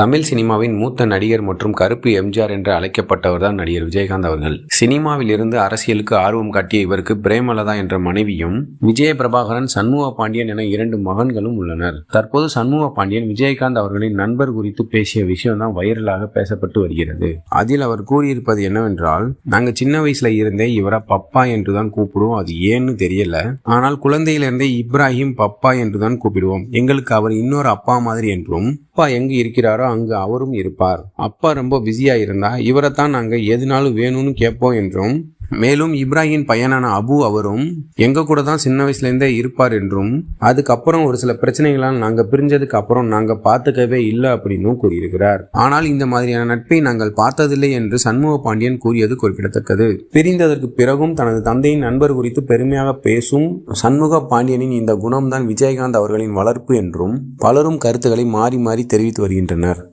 தமிழ் சினிமாவின் மூத்த நடிகர் மற்றும் கருப்பு எம்ஜிஆர் என்று அழைக்கப்பட்டவர் தான் நடிகர் விஜயகாந்த் அவர்கள். சினிமாவில் இருந்து அரசியலுக்கு ஆர்வம் காட்டிய இவருக்கு பிரேமலதா என்ற மனைவியும் விஜய பிரபாகரன் சண்முக பாண்டியன் என இரண்டு மகன்களும் உள்ளனர். தற்போது சண்முக பாண்டியன் விஜயகாந்த் அவர்களின் நண்பர் குறித்து பேசிய விஷயம் தான் வைரலாக பேசப்பட்டு வருகிறது. அதில் அவர் கூறியிருப்பது என்னவென்றால் நாங்க சின்ன வயசுல இருந்தே இவரை பப்பா என்று தான் கூப்பிடுவோம் அது ஏன்னு தெரியல. ஆனால் குழந்தையிலிருந்தே இப்ராஹிம் பப்பா என்று தான் கூப்பிடுவோம். எங்களுக்கு அவர் இன்னொரு அப்பா மாதிரி என்றும் அப்பா எங்கு இருக்கிறாரோ அங்கு அவரும் இருப்பார். அப்பா ரொம்ப பிஸியாக இருந்தா இவரை தான் நாங்கள் எதுனாலும் வேணும்னு கேட்போம் என்றும் மேலும் இப்ராஹிம் பையனான அபு அவரும் எங்க கூட தான் சின்ன வயசுலேருந்தே இருப்பார் என்றும் அதுக்கப்புறம் ஒரு சில பிரச்சனைகளால் நாங்க பிரிஞ்சதுக்கு அப்புறம் நாங்க பார்த்துக்கவே இல்லை அப்படின்னும் கூறியிருக்கிறார். ஆனால் இந்த மாதிரியான நட்பை நாங்கள் பார்த்ததில்லை என்று சண்முக பாண்டியன் கூறியது குறிப்பிடத்தக்கது. பிரிந்ததற்கு பிறகும் தனது தந்தையின் நண்பர் குறித்து பெருமையாக பேசும் சண்முக பாண்டியனின் இந்த குணம்தான் விஜயகாந்த் அவர்களின் வளர்ப்பு என்றும் பலரும் கருத்துக்களை மாறி மாறி தெரிவித்து வருகின்றனர்.